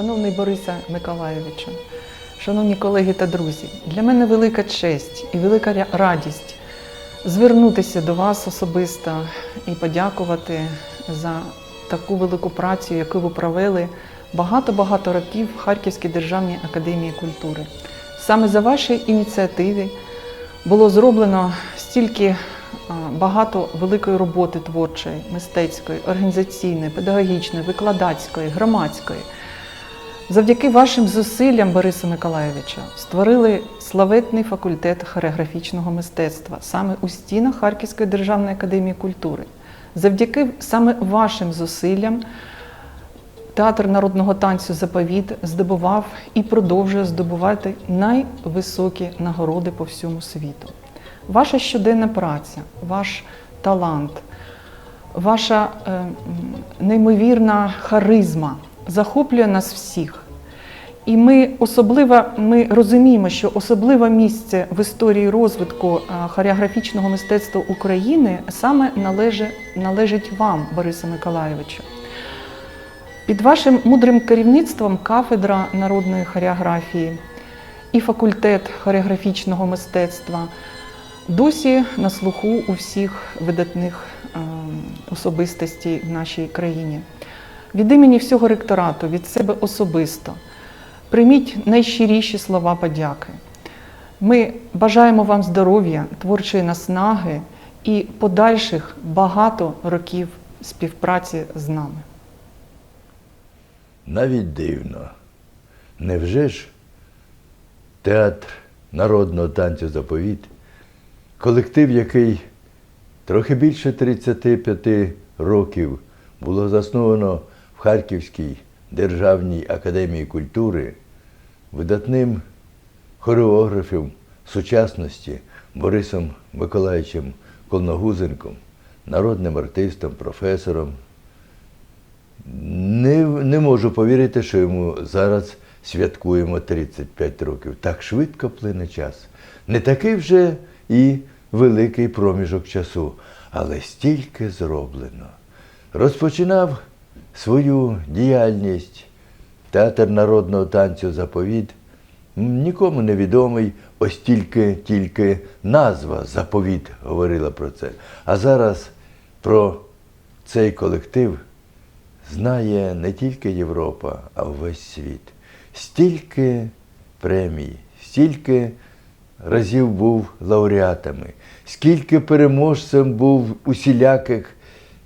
Шановний Борисе Миколайовичу, шановні колеги та друзі, для мене велика честь і велика радість звернутися до вас особисто і подякувати за таку велику працю, яку ви провели багато-багато років в Харківській державній академії культури. Саме за ваші ініціативи було зроблено стільки багато великої роботи творчої, мистецької, організаційної, педагогічної, викладацької, громадської. Завдяки вашим зусиллям, Бориса Миколайовича, створили славетний факультет хореографічного мистецтва саме у стінах Харківської державної академії культури. Завдяки саме вашим зусиллям Театр народного танцю Заповіт здобував і продовжує здобувати найвисокі нагороди по всьому світу. Ваша щоденна праця, ваш талант, ваша е, неймовірна харизма захоплює нас всіх. І ми особливо ми розуміємо, що особливе місце в історії розвитку е, хореографічного мистецтва України саме належить, належить вам, Борисе Миколайовичу. Під вашим мудрим керівництвом кафедра народної хореографії і факультет хореографічного мистецтва досі на слуху у всіх видатних ем, особистостей в нашій країні. Від імені всього ректорату, від себе особисто, прийміть найщиріші слова подяки. Ми бажаємо вам здоров'я, творчої наснаги і подальших багато років співпраці з нами. Навіть дивно. Невже ж театр народного танцю заповіт, колектив, який трохи більше 35 років було засновано Харківській державній академії культури, видатним хореографом сучасності Борисом Миколаївичем Колногузенком, народним артистом, професором, не, не можу повірити, що йому зараз святкуємо 35 років. Так швидко плине час. Не такий вже і великий проміжок часу, але стільки зроблено. Розпочинав свою діяльність театр народного танцю Заповіт. Нікому не відомий, ось тільки, тільки назва Заповіт говорила про це. А зараз про цей колектив знає не тільки Європа, а весь світ. Стільки премій, стільки разів був лауреатами, скільки переможцем був усіляких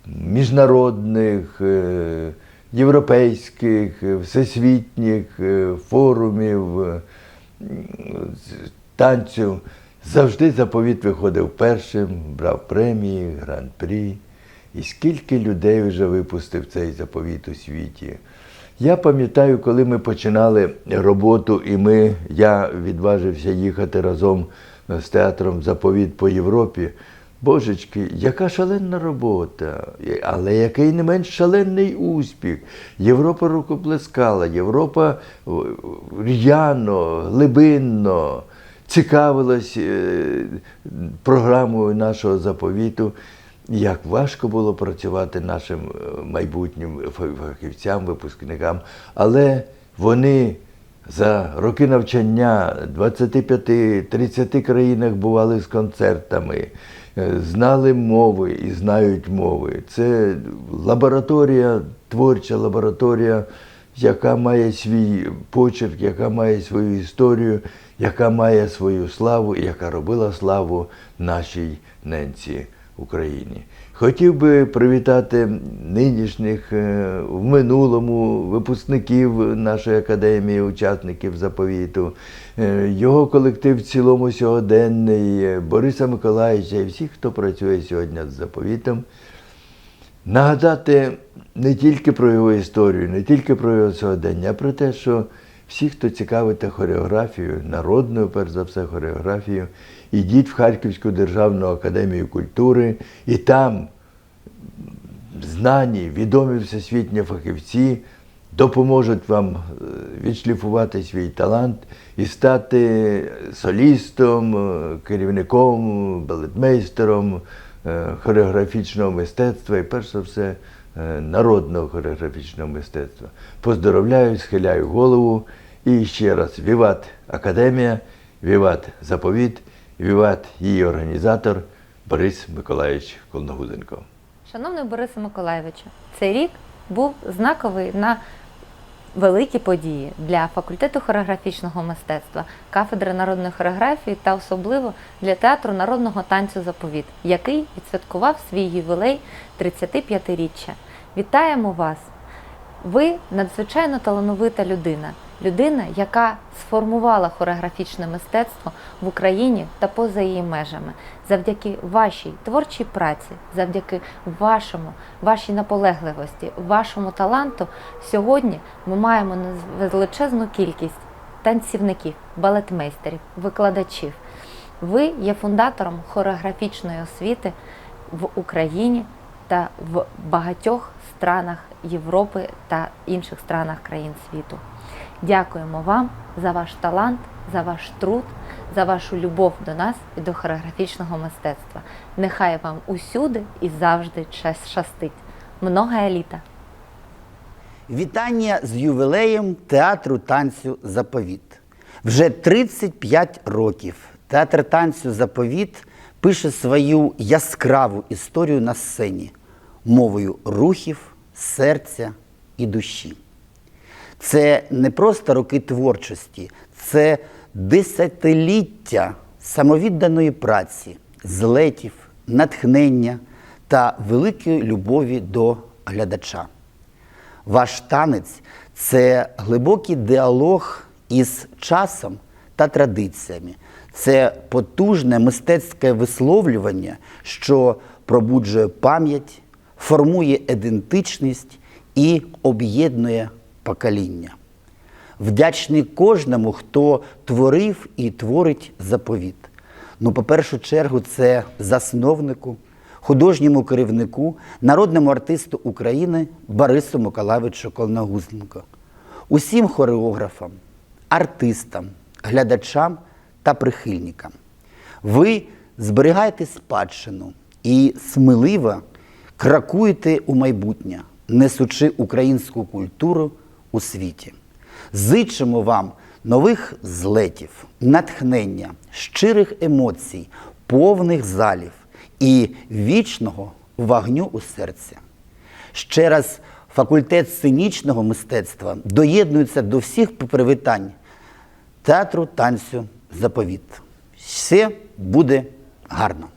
міжнародних, е, європейських, е, всесвітніх е, форумів танцю. Завжди заповіт виходив першим, брав премії, гран-прі. І скільки людей вже випустив цей заповіт у світі. Я пам'ятаю, коли ми починали роботу, і ми, я відважився їхати разом з театром Заповіт по Європі. Божечки, яка шаленна робота, але який не менш шалений успіх. Європа рукоплескала, Європа р'яно, глибинно цікавилась е, програмою нашого заповіту. Як важко було працювати нашим е, майбутнім фахівцям, випускникам, але вони за роки навчання в 25-30 країнах бували з концертами, е, знали мови і знають мови. Це лабораторія, творча лабораторія, яка має свій почерк, яка має свою історію, яка має свою славу яка робила славу нашій ненці Україні. Хотів би привітати нинішніх е, в минулому випускників нашої академії, учасників заповіту, е, його колектив в цілому сьогоденний, е, Бориса Миколаївича і всіх, хто працює сьогодні з заповітом. Нагадати не тільки про його історію, не тільки про його сьогодення, а про те, що всі, хто цікавиться хореографією, народною, перш за все, хореографією, ідіть в Харківську державну академію культури, і там знані, відомі всесвітні фахівці допоможуть вам е, відшліфувати свій талант і стати солістом, е, керівником, балетмейстером хореографічного мистецтва і перш за все е, народного хореографічного мистецтва. Поздоровляю, схиляю голову і ще раз Віват Академія, Віват Заповіт, Віват її організатор Борис Миколаївич Колногузенко. Шановний Борисе Миколаєвичу, цей рік був знаковий на великі події для факультету хореографічного мистецтва, кафедри народної хореографії та особливо для театру народного танцю Заповіт, який відсвяткував свій ювілей 35-річчя. Вітаємо вас! Ви надзвичайно талановита людина, людина, яка сформувала хореографічне мистецтво в Україні та поза її межами. Завдяки вашій творчій праці, завдяки вашому, вашій наполегливості, вашому таланту, сьогодні ми маємо величезну кількість танцівників, балетмейстерів, викладачів. Ви є фундатором хореографічної освіти в Україні та в багатьох странах Європи та інших странах країн світу. Дякуємо вам за ваш талант, за ваш труд, за вашу любов до нас і до хореографічного мистецтва. Нехай вам усюди і завжди щастить. Много еліта! Вітання з ювілеєм театру танцю Заповіт. Вже 35 років театр танцю Заповіт пише свою яскраву історію на сцені мовою рухів, серця і душі. Це не просто роки творчості, це десятиліття самовідданої праці, злетів, натхнення та великої любові до глядача. Ваш танець це глибокий діалог із часом та традиціями. Це потужне мистецьке висловлювання, що пробуджує пам'ять, формує ідентичність і об'єднує покоління. Вдячний кожному, хто творив і творить заповіт. Ну, по першу чергу, це засновнику, художньому керівнику, народному артисту України Борису Миколайовичу Колногузенко, усім хореографам, артистам, глядачам та прихильникам. Ви зберігаєте спадщину і сміливо крокуєте у майбутнє, несучи українську культуру у світі. Зичимо вам нових злетів, натхнення, щирих емоцій, повних залів і вічного вогню у серці. Ще раз факультет сценічного мистецтва доєднується до всіх привітань театру танцю заповіт. Все буде гарно.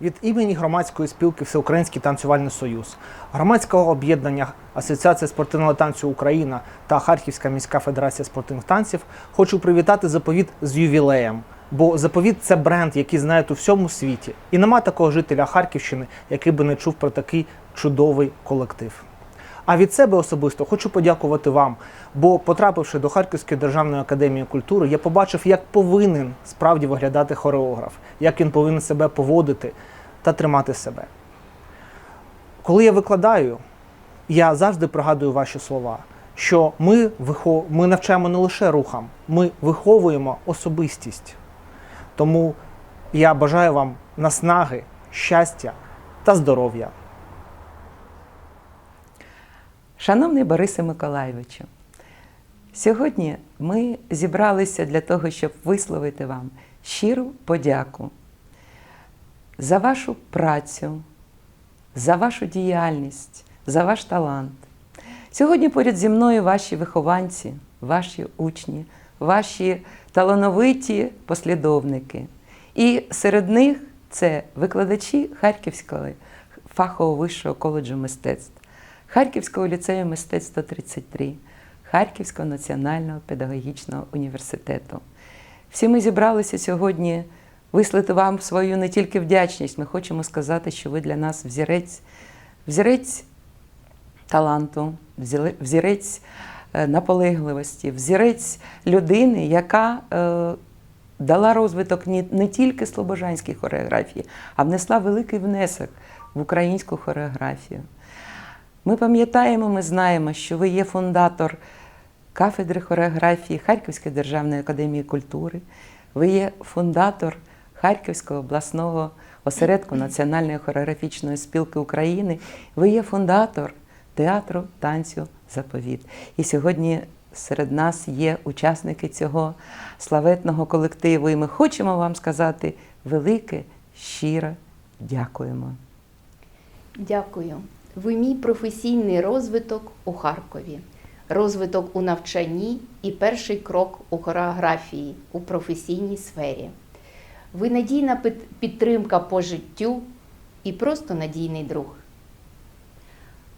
Від імені громадської спілки Всеукраїнський танцювальний союз, громадського об'єднання Асоціація спортивного танцю Україна та Харківська міська федерація спортивних танців хочу привітати заповіт з ювілеєм. Бо заповіт це бренд, який знають у всьому світі. І нема такого жителя Харківщини, який би не чув про такий чудовий колектив. А від себе особисто хочу подякувати вам, бо потрапивши до Харківської державної академії культури, я побачив, як повинен справді виглядати хореограф, як він повинен себе поводити та тримати себе. Коли я викладаю, я завжди пригадую ваші слова, що ми, вихо... ми навчаємо не лише рухам, ми виховуємо особистість. Тому я бажаю вам наснаги, щастя та здоров'я. Шановний Борисе Миколайовичу, сьогодні ми зібралися для того, щоб висловити вам щиру подяку за вашу працю, за вашу діяльність, за ваш талант. Сьогодні поряд зі мною ваші вихованці, ваші учні, ваші талановиті послідовники. І серед них це викладачі Харківського фахового вищого коледжу мистецтв. Харківського ліцею мистецтва 33, Харківського національного педагогічного університету. Всі ми зібралися сьогодні вислати вам свою не тільки вдячність, ми хочемо сказати, що ви для нас взірець, взірець таланту, взірець е, наполегливості, взірець людини, яка е, дала розвиток не, не тільки слобожанській хореографії, а внесла великий внесок в українську хореографію. Ми пам'ятаємо, ми знаємо, що ви є фундатор кафедри хореографії Харківської державної академії культури, ви є фундатор Харківського обласного осередку Національної хореографічної спілки України. Ви є фундатор театру танцю Заповіт. І сьогодні серед нас є учасники цього славетного колективу. І ми хочемо вам сказати велике, щире дякуємо. Дякую. Ви мій професійний розвиток у Харкові, розвиток у навчанні і перший крок у хореографії у професійній сфері. Ви надійна підтримка по життю і просто надійний друг.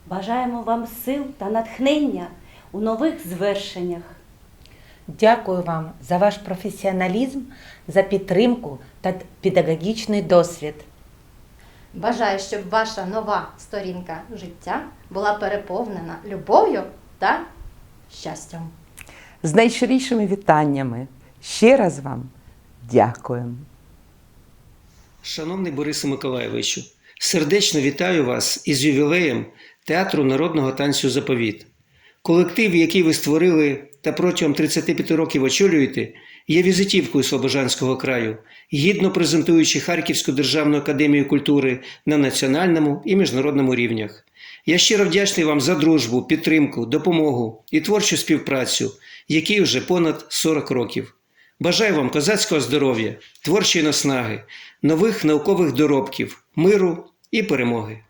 Бажаємо вам сил та натхнення у нових звершеннях. Дякую вам за ваш професіоналізм, за підтримку та педагогічний досвід. Бажаю, щоб ваша нова сторінка життя була переповнена любов'ю та щастям. З найщирішими вітаннями. Ще раз вам дякуємо. Шановний Борисе Миколайовичу, сердечно вітаю вас із ювілеєм Театру народного танцю Заповіт. Колектив, який ви створили та протягом 35 років очолюєте, є візитівкою Слобожанського краю, гідно презентуючи Харківську державну академію культури на національному і міжнародному рівнях. Я щиро вдячний вам за дружбу, підтримку, допомогу і творчу співпрацю, якій вже понад 40 років. Бажаю вам козацького здоров'я, творчої наснаги, нових наукових доробків, миру і перемоги.